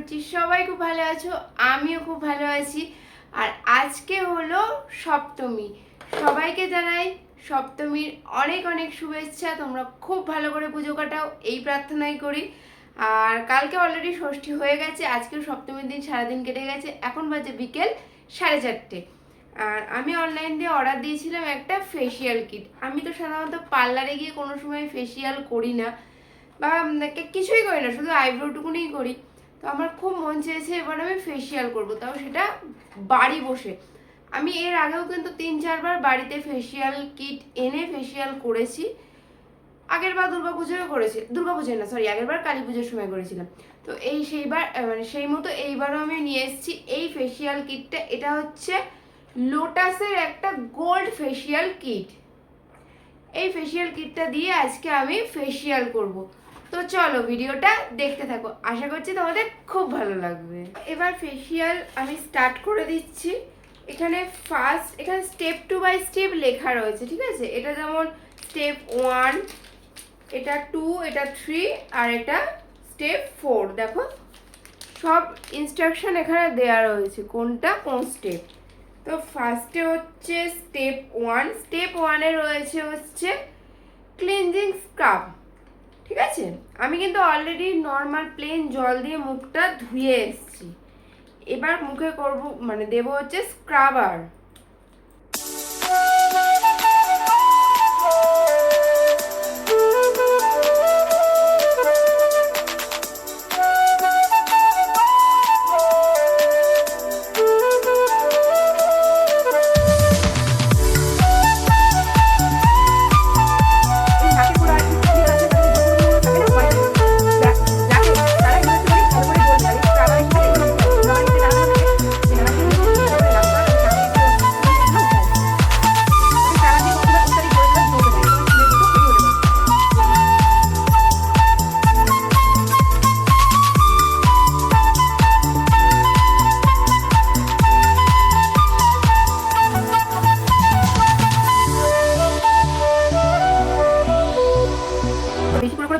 করছি। সবাই খুব ভালো আছো, আমিও খুব ভালো আছি। আর আজকে হলো সপ্তমী। সবাইকে জানাই সপ্তমীর অনেক অনেক শুভেচ্ছা। তোমরা খুব ভালো করে পুজো কাটাও, এই প্রার্থনাই করি। আর কালকে অলরেডি ষষ্ঠী হয়ে গেছে, আজকেও সপ্তমীর দিন সারাদিন কেটে গেছে। এখন বাজে বিকেল সাড়ে চারটে। আর আমি অনলাইন দিয়ে অর্ডার দিয়েছিলাম একটা ফেসিয়াল কিট আমি তো সাধারণত পার্লারে গিয়ে কোনো সময় ফেসিয়াল করি না বা কিছুই করি না, শুধু আইব্রোটুকুনি করি। তো আমার খুব মন চেয়েছে এবার আমি ফেসিয়াল করব, তাও সেটা বাড়ি বসে। আমি এর আগেও কিন্তু তিন চারবার বাড়িতে ফেসিয়াল কিট এনে ফেসিয়াল করেছি। আগের বার দুর্গা পুজোয় করেছি, দুর্গা পুজোয় না সরি আগের বার কালী পুজোর সময় করেছিলাম। তো এই সেইবার মানে সেই মতো এইবারও আমি নিয়ে এসেছি এই ফেসিয়াল কিটটা এটা হচ্ছে লোটাসের একটা গোল্ড ফেসিয়াল কিট এই ফেসিয়াল কিটটা দিয়ে আজকে আমি ফেসিয়াল করব। তো চলো ভিডিওটা দেখতে থাকো। আশা করছি তোমাদের খুব ভালো লাগবে। এবার ফেসিয়াল আমি স্টার্ট করে দিচ্ছি। এখানে ফার্স্ট এখানে স্টেপ টু বাই স্টেপ লেখা রয়েছে, ঠিক আছে? এটা যেমন স্টেপ ওয়ান এটা টু এটা থ্রি আর এটা স্টেপ ফোর দেখো? সব ইনস্ট্রাকশন এখানে দেওয়া রয়েছে, কোনটা, কোন স্টেপ তো ফার্স্টে হচ্ছে স্টেপ ওয়ান স্টেপ ওয়ানে রয়েছে হচ্ছে ক্লিনজিং স্ক্রাব ঠিক আছে? আমি কিন্তু অলরেডি নর্মাল প্লেন জল দিয়ে মুখটা ধুয়ে এসেছি। এবার মুখে করব মানে দেব হচ্ছে স্ক্রাবার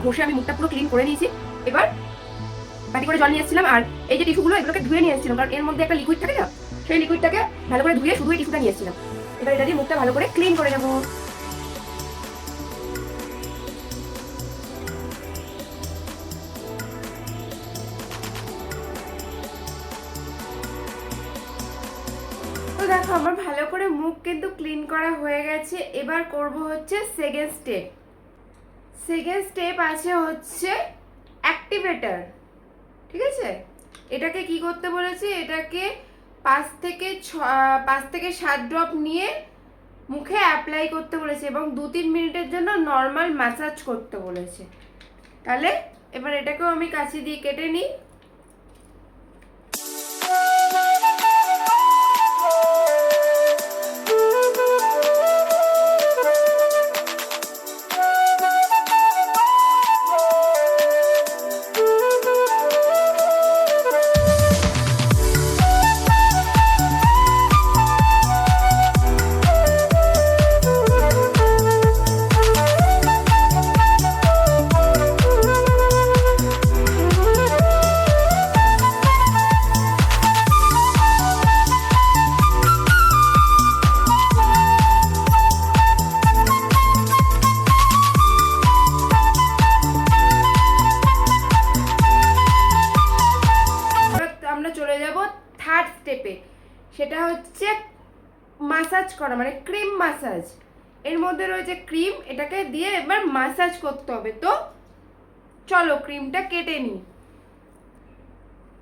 ঘষে আমি মুখটা পুরো ক্লিন করে নিয়েছি। এবার বাটি করে জল নিয়ে এসেছিলাম, আর এই যে টিস্যুগুলো, এগুলোকে ধুয়ে নিয়ে এসেছিলাম, কারণ এর মধ্যে একটা লিকুইড থাকে না, সেই লিকুইডটাকে ভালো করে ধুয়ে শুধু এই টিস্যুটা নিয়ে এসেছিলাম। এবার এটা দিয়ে মুখটা ভালো করে ক্লিন করে নেব। দেখো, আমার ভালো করে মুখ কিন্তু ক্লিন করা হয়ে গেছে। এবার করব হচ্ছে সেকেন্ড স্টেপ সেকেন্ড স্টেপ আছে হচ্ছে অ্যাক্টিভেটার ঠিক আছে? এটাকে কি করতে বলেছে? এটাকে পাঁচ থেকে ছ পাঁচ থেকে সাত ড্রপ নিয়ে মুখে অ্যাপ্লাই করতে বলেছে এবং দু তিন মিনিটের জন্য নর্মাল ম্যাসাজ করতে বলেছে। তাহলে এবার এটাকেও আমি কাছে দিয়ে কেটে নিই। সেটা হচ্ছে মাসাজ করা মানে ক্রিম মাসাজ এর মধ্যে রয়েছে ক্রিম এটাকে দিয়ে এবার মাসাজ করতে হবে। তো চলো ক্রিমটা কেটে নিই।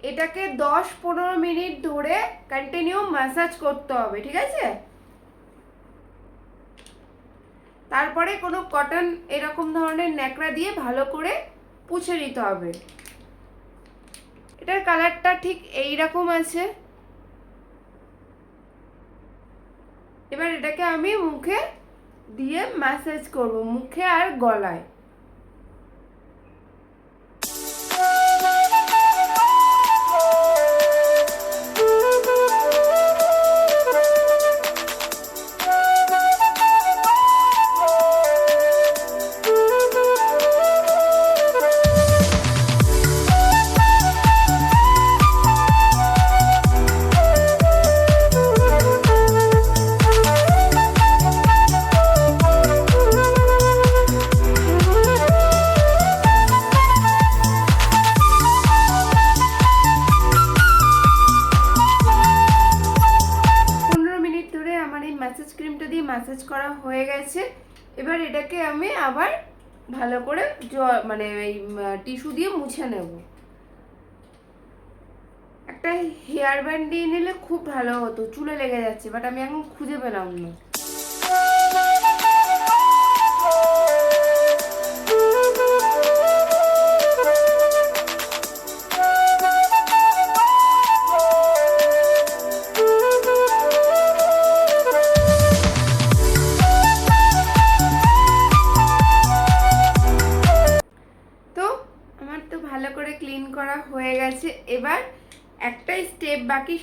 এটাকে দশ পনেরো মিনিট ধরে কন্টিনিউ মাসাজ করতে হবে, ঠিক আছে? তারপরে কোনো কটন এরকম ধরনের ন্যাকড়া দিয়ে ভালো করে পুছে নিতে হবে। এটার কালারটা ঠিক এই রকম আছে। এবার এটাকে আমি মুখে দিয়ে ম্যাসেজ করব মুখে আর গলায়। আবার ভালো করে মানে এই টিস্যু দিয়ে মুছে নেব। একটা হেয়ার ব্যান্ড দিয়ে নিলে খুব ভালো হতো, চুলে লেগে যাচ্ছে বাট আমি এখন খুঁজে পেলাম না।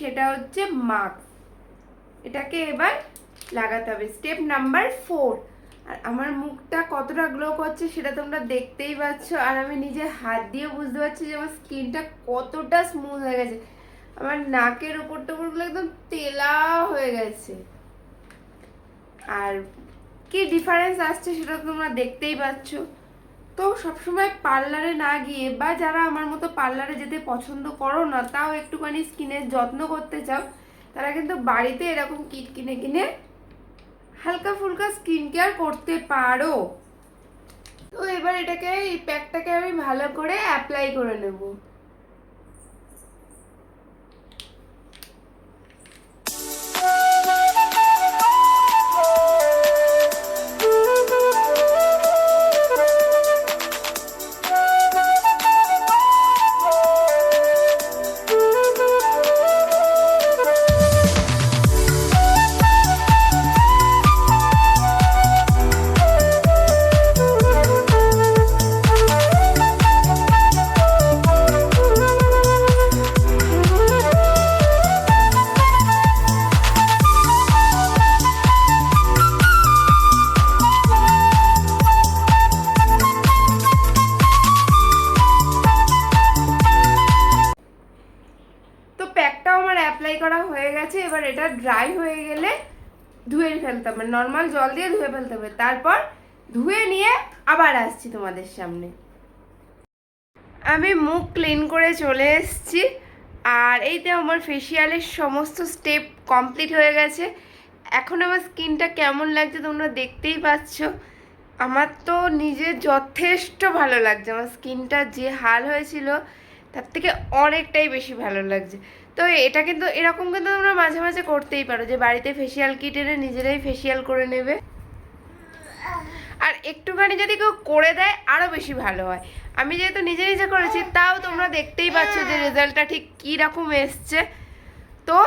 সেটা হচ্ছে মাস্ক এটাকে এবার লাগাতে হবে। স্টেপ নাম্বার ফোর আর আমার মুখটা কতটা গ্লো করছে সেটা তোমরা দেখতেই পাচ্ছ। আর আমি নিজে হাত দিয়ে বুঝতে পারছি যে আমার স্কিনটা কতটা স্মুথ হয়ে গেছে। আমার নাকের উপর টোপরগুলো একদম তেলা হয়ে গেছে। আর কি ডিফারেন্স আসছে সেটা তোমরা দেখতেই পাচ্ছ। তো সবসময় পার্লারে না গিয়ে বা যারা আমার মতো পার্লারে যেতে পছন্দ করো না, তাও একটুখানি স্কিনের যত্ন করতে চাও, তারা কিন্তু বাড়িতে এরকম কিট কিনে কিনে হালকা ফুলকা স্কিন কেয়ার করতে পারো। তো এবার এটাকে এই প্যাকটাকে আমি ভালো করে অ্যাপ্লাই করে নেব। ফেলতে হবে নর্মাল জল দিয়ে ধুয়ে ফেলতে হবে। তারপর ধুয়ে নিয়ে আবার আসছি তোমাদের সামনে। আমি মুখ ক্লিন করে চলে এসেছি, আর এইতে আমার ফেসিয়ালের সমস্ত স্টেপ কমপ্লিট হয়ে গেছে। এখন আমার স্কিনটা কেমন লাগছে তোমরা দেখতেই পাচ্ছ। আমার তো নিজের যথেষ্ট ভালো লাগছে। আমার স্কিনটা যে হাল হয়েছিল, তার থেকে অনেকটাই বেশি ভালো লাগছে। তো এটা কিন্তু, এরকম কিন্তু তোমরা মাঝে মাঝে করতেই পারো যে বাড়িতে ফেসিয়াল কিট এনে নিজেরাই ফেসিয়াল করে নেবে। আর একটুখানি যদি কেউ করে দেয় আরও বেশি ভালো হয়। আমি যেহেতু নিজে নিজে করেছি, তাও তোমরা দেখতেই পাচ্ছ যে রেজাল্টটা ঠিক কী রকম এসছে। তো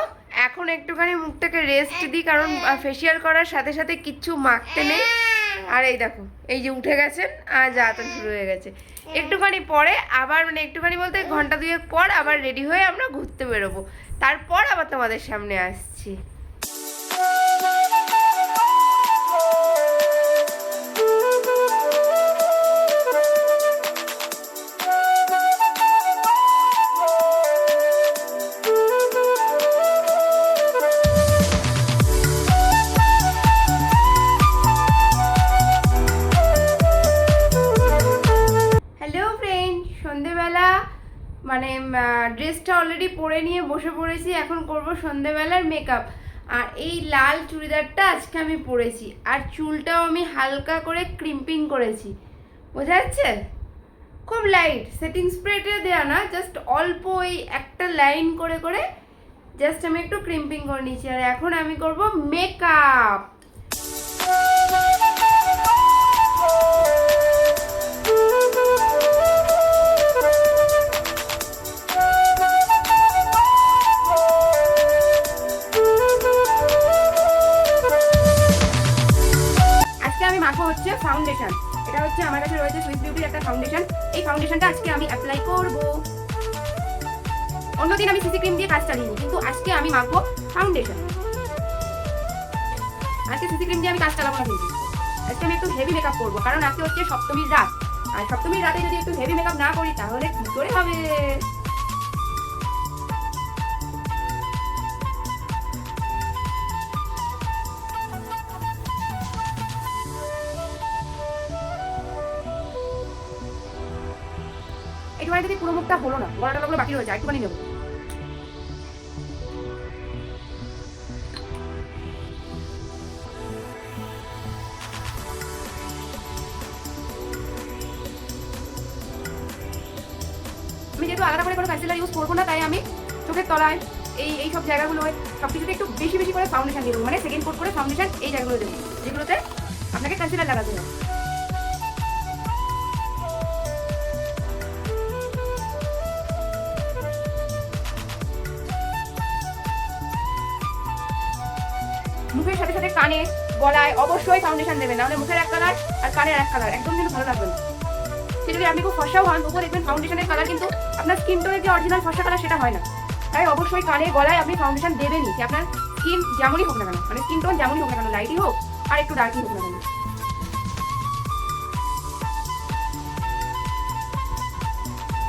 এখন একটুখানি মুখটাকে রেস্ট দিই, কারণ ফেসিয়াল করার সাথে সাথে কিচ্ছু মাখতে নেই। আর এই দেখো, এই যে উঠে গেছেন, আর যাতা শুরু হয়ে গেছে। একটুখানি পরে আবার মানে একটুখানি বলতে ঘণ্টা দুয়েক পর আবার রেডি হয়ে আমরা ঘুরতে বেরোবো। তারপর আবার তোমাদের সামনে আসছি। পরে নিয়ে বসে পড়েছি, এখন করব সন্ধেবেলার মেকআপ আর এই লাল চুড়িদারটা আজকে আমি পরেছি, আর চুলটাও আমি হালকা করে ক্রিম্পিং করেছি। বোঝা যাচ্ছে? খুব লাইট সেটিং স্প্রেটা দেওয়া না জাস্ট অল্প ওই একটা লাইন করে করে জাস্ট আমি একটু ক্রিম্পিং করে নিয়েছি। আর এখন আমি করব মেকআপ মাখো হচ্ছে ফাউন্ডেশন এটা হচ্ছে আমার কাছে রয়েছে সুইস বিউটির একটা ফাউন্ডেশন এই ফাউন্ডেশনটা আজকে আমি অ্যাপ্লাই করব। অন্যদিন আমি সিসি ক্রিম দিয়ে কাজ চালিয়ে কিন্তু আজকে আমি মাখবো ফাউন্ডেশন আজকে সিসি ক্রিম দিয়ে আমি কাজ চালাবো না কিন্তু। আজকে আমি একটু হেভি মেকআপ করব, কারণ আজকে হচ্ছে সপ্তমীর রাত। আর সপ্তমীর রাতে যদি একটু হেভি মেকআপ না করি, তাহলে কি করে হবে? পুরোটা হলো না, গলাটা লাগল বাকি রয়েছে একটুখানি নেব। আমি যেহেতু আলাদা করে কোনো কনসিলার ইউজ করব না, তাই আমি চোখের তলায় এই এই সব জায়গাগুলোয় সব কিছুতে একটু বেশি বেশি করে ফাউন্ডেশন দিয়ে দেবো মানে সেকেন্ড কোট করে ফাউন্ডেশন এই জায়গাগুলো দেবো, যেগুলোতে আপনাকে কনসিলার লাগাতে হবে। মুখের সাথে সাথে কানে, গলায় অবশ্যই ফাউন্ডেশন দেবেন নাহলে মুখের এক কালার আর কানের এক কালার একদম কিন্তু ভালো লাগবে না। সে যদি আপনি খুব ফর্সাও হন, তবুও দেখবেন ফাউন্ডেশনের কালার কিন্তু আপনার স্কিন টোনের যে অরিজিনাল ফর্সা কালার সেটা হয় না। তাই অবশ্যই কানে, গলায় আপনি ফাউন্ডেশন দেবেনই, যে আপনার স্কিন যেমনই হোক না কেন মানে স্কিন টোন যেমনই হোক না কেন লাইটই হোক আর একটু ডার্কই হোক না কেন।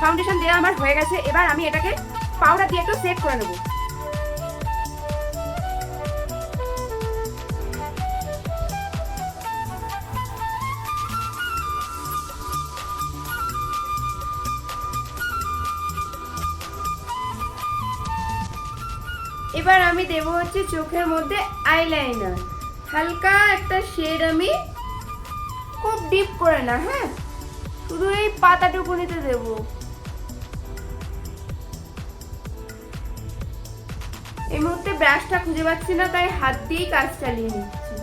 ফাউন্ডেশন দেওয়া আমার হয়ে গেছে, এবার আমি এটাকে পাউডার দিয়ে একটু সেট করে নেব। এবার আমি দেব হচ্ছে চোখের মধ্যে আইলাইনার হালকা একটা শেড আমি খুব ডিপ করে না হ্যাঁ? শুধু এই পাতাটুকুনিতে দেব। এই মুহূর্তে ব্রাশটা খুঁজে পাচ্ছি না, তাই হাত দিয়েই কাজ চালিয়ে নিচ্ছি।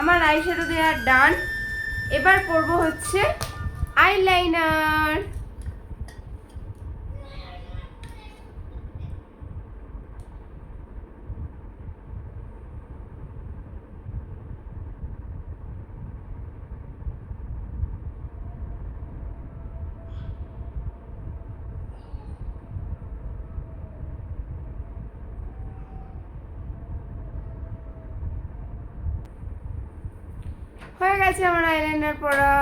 আমার আইশ্যাডো দেওয়া ডান এবার করব হচ্ছে আইলাইনার হয়ে গেছে আমার আইলাইনার পড়া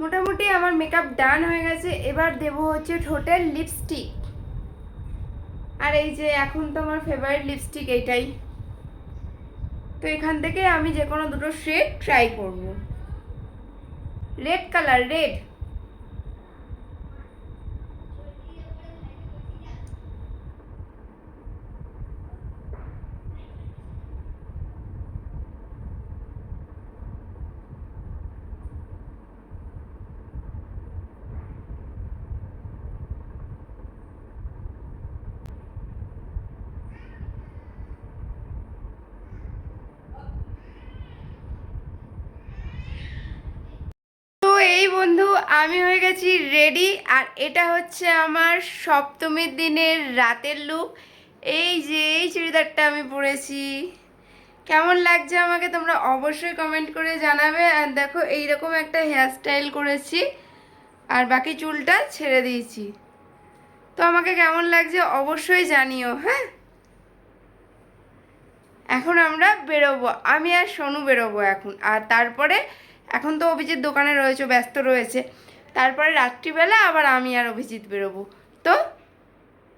মোটামুটি আমার মেকআপ ডান হয়ে গেছে। এবার দেব হচ্ছে ঠোঁটের লিপস্টিক আর এই যে এখন তো আমার ফেভারিট লিপস্টিক এইটাই। তো এখান থেকে আমি যে কোনো দুটো শেড ট্রাই করব। রেড কালার রেড তো এই বন্ধু আমি হয়ে গেছি রেডি আর এটা হচ্ছে আমার সপ্তমীর দিনের রাতের লুক এই যে, এই চুড়িদারটা আমি পরেছি। কেমন লাগছে আমাকে তোমরা অবশ্যই কমেন্ট করে জানাবে। আর দেখো, এইরকম একটা হেয়ারস্টাইল করেছি, আর বাকি চুলটা ছেড়ে দিয়েছি। তো আমাকে কেমন লাগছে অবশ্যই জানিও হ্যাঁ? এখন আমরা বেরোবো। আমি আর সোনু বেরোবো এখন। আর তারপরে এখন তো অভিজিৎ দোকানে রয়েছে, ব্যস্ত রয়েছে। তারপরে রাত্রিবেলা আবার আমি আর অভিজিৎ বেরোবো। তো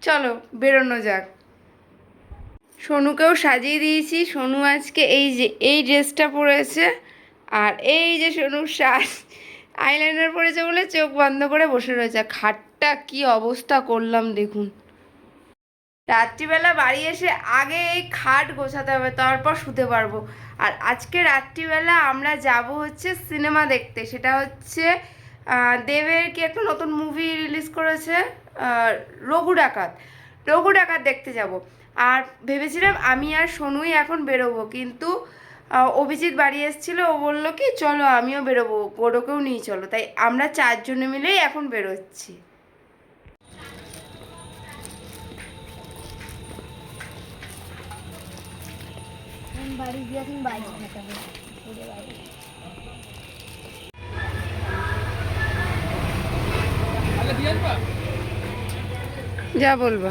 চলো, বেরোনো যাক। সোনুকেও সাজিয়ে দিয়েছি। সোনু আজকে এই যে, এই ড্রেসটা পরেছে। আর এই যে সোনুর শ্বাস আইলাইনার পরেছে বলে চোখ বন্ধ করে বসে রয়েছে। খাটটা কি অবস্থা করলাম দেখুন। রাত্রিবেলা বাড়ি এসে আগে এই খাট গোছাতে হবে, তারপর শুতে পারব। আর আজকে রাত্রিবেলা আমরা যাব হচ্ছে সিনেমা দেখতে, সেটা হচ্ছে দেবের কি একটা নতুন মুভি রিলিজ করেছে রঘু ডাকাত। রঘু ডাকাত দেখতে যাব। আর ভেবেছিলাম আমি আর সোনুই এখন বেরোবো, কিন্তু অভিজিৎ বাড়ি এসেছিল, ও বলল কি, চলো আমিও বেরোবো গোডোকেও নিয়ে চলো। তাই আমরা চারজনে মিলেই এখন বেরোচ্ছি। বাড়ি গিয়ে এখন বাইক খাটাবো ওদের বাড়ি। যা বলব।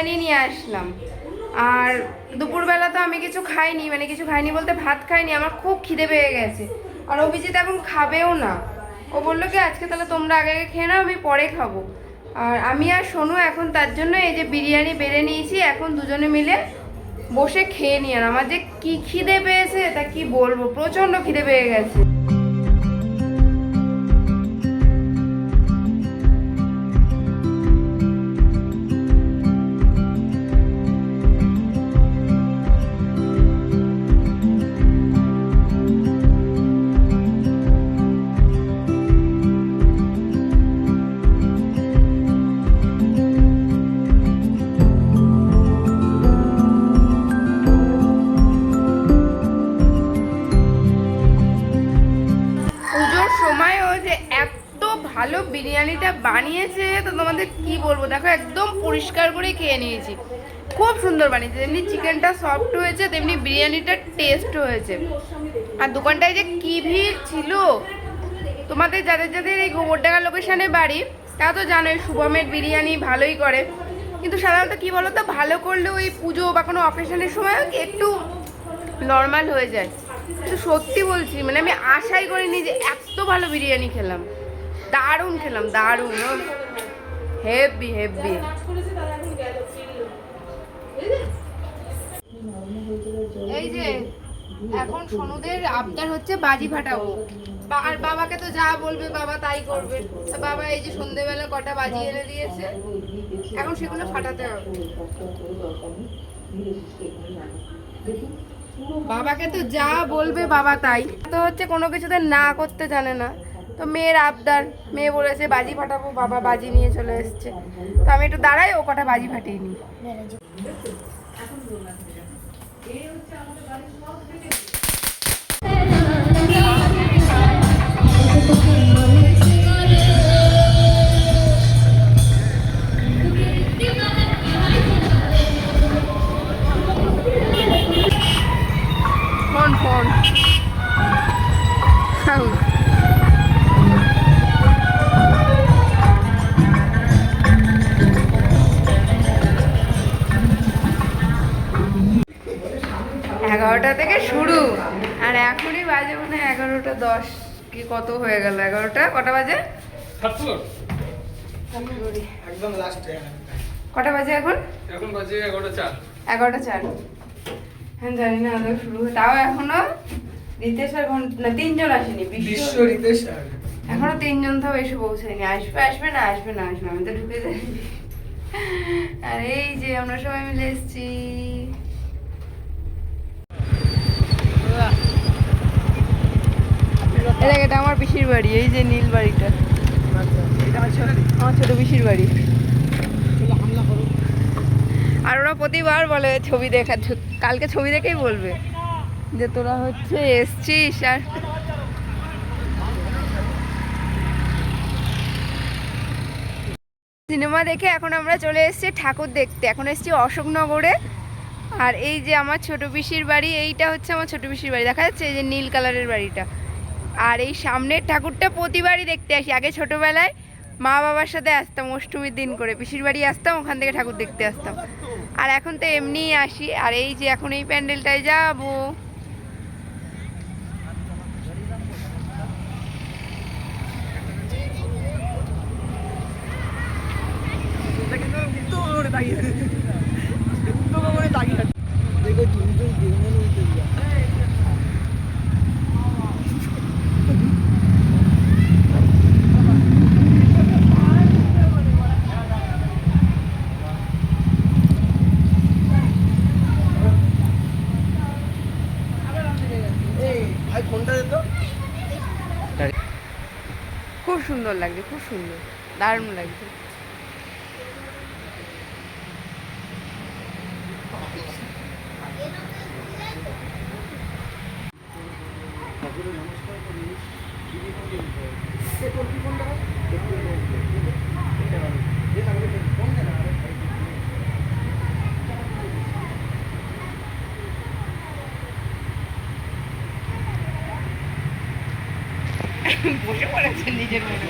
বিরিয়ানি নিয়ে আসলাম। আর দুপুরবেলা তো আমি কিছু খাইনি মানে কিছু খাইনি বলতে ভাত খাইনি, আমার খুব খিদে পেয়ে গেছে। আর অভিজিৎ এখন খাবেও না। ও বলল কি, আজকে তাহলে তোমরা আগে আগে খেয়ে নাও, আমি পরে খাব। আর আমি আর সোনু এখন তার জন্য এই যে বিরিয়ানি বেড়ে নিয়েছি, এখন দুজনে মিলে বসে খেয়ে নিয়ে আর আমার যে কি খিদে পেয়েছে, তা কি বলব? প্রচণ্ড খিদে পেয়ে গেছে। বানিয়েছে তো তোমাদের কি বলব? দেখো, একদম পরিষ্কার করে খেয়ে নিয়েছি। খুব সুন্দর বানিয়েছে। যেমনি চিকেনটা সফট হয়েছে, তেমনি বিরিয়ানিটা টেস্ট হয়েছে। আর দোকানটায় যে কি ভিড় ছিল, তোমাদের যাদের যাদের এই গোবরডাঙ্গা লোকেশনে বাড়ি তা তো জানোই শুভমের বিরিয়ানি ভালোই করে। কিন্তু সাধারণত কি বলো তো ভালো করলে ওই পুজো বা কোনো অকেশনের সময় একটু নর্মাল হয়ে যায়। কিন্তু সত্যি বলছি মানে আমি আশাই করিনি যে এত ভালো বিরিয়ানি খেলাম। দারুণ খেলাম, দারুণ। Heavy heavy. এই যে এখন সোনুদের আবদার হচ্ছে বাজি ফাটাবো। আর বাবাকে তো যা বলবে বাবা তাই করবে। বাবা এই যে সন্ধেবেলা কটা বাজি এনে দিয়েছে এখন সেগুলো ফাটাতে হবে। বাবাকে তো যা বলবে বাবা তাই। তো হচ্ছে কোনো কিছুতে না করতে জানে না। তো মেয়ের আবদার মেয়ে বলেছে বাজি ফাটাবো বাবা বাজি নিয়ে চলে এসছে। তো আমি একটু দাঁড়াই ও কটা বাজি ফাটিয়ে নিই। এগারোটা থেকে শুরু। আর এখনই বাজে মনে হয় এগারোটা দশ কি কত হয়ে গেল এগারোটা? কটা বাজে? একদম কটা বাজে এখন? এখন বাজে এগারোটা চার। এগারোটা চার। হ্যাঁ জানি না আদৌ শুরু তাও এখনও রিতেশ আর না তিনজন আসেনি বিশ্ব বিশ্ব রিতেশ এখনও তিনজন তাও এসে পৌঁছায়নি। আসবে আসবে না আসবে না আসবে আমি তো ঢুকে যাই আর এই যে আমরা সবাই মিলে এসেছি। এটা এটা আমার পিসির বাড়ি, এই যে নীল বাড়িটা। আমার ছোট পিসির বাড়ি। আর ওরা প্রতিবার বলে ছবি দেখা, কালকে ছবি দেখেই বলবে যে তোরা হচ্ছে এসছিস আর সিনেমা দেখে এখন আমরা চলে এসেছি ঠাকুর দেখতে। এখন এসেছি অশোকনগরে। আর এই যে আমার ছোট পিসির বাড়ি, এইটা হচ্ছে আমার ছোট পিসির বাড়ি। দেখা যাচ্ছে এই যে নীল কালারের বাড়িটা। আর এই সামনের ঠাকুরটা প্রতিবারই দেখতে আসি। আগে ছোটোবেলায় মা বাবার সাথে আসতাম, অষ্টমীর দিন করে। পিসির বাড়ি আসতাম, ওখান থেকে ঠাকুর দেখতে আসতাম। আর এখন তো এমনিই আসি। আর এই যে এখন এই প্যান্ডেলটায় যাব ভাই ফোনটা দে তো খুব সুন্দর লাগছে খুব সুন্দর দারুণ লাগছে বসে পড়েছে নিজের মনে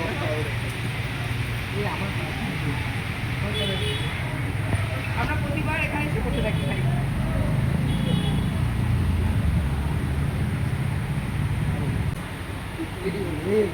আমরা প্রতিবার এখানে এসে বসে থাকি খালি God,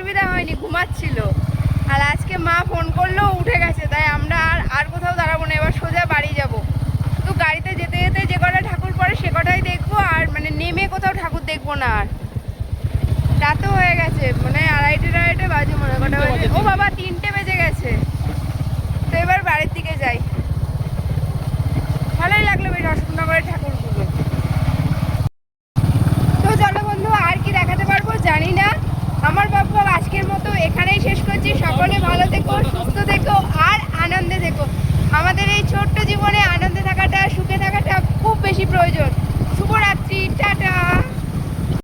অসুবিধা হয়নি ঘুমাচ্ছিল। আর আজকে মা ফোন করল উঠে গেছে তাই আমরা আর আর কোথাও দাঁড়াবো না এবার সোজা বাড়ি যাব। তো গাড়িতে যেতে যেতে যে কটা ঠাকুর পরে সে কটাই দেখব আর মানে নেমে কোথাও ঠাকুর দেখব না আর। রাতও হয়ে গেছে মানে আড়াইটে আড়াইটে বাজে মনে কটা বাজে? ও বাবা তিনটে বেজে গেছে। তো এবার বাড়ির দিকে যাই। ভালোই লাগল বেশ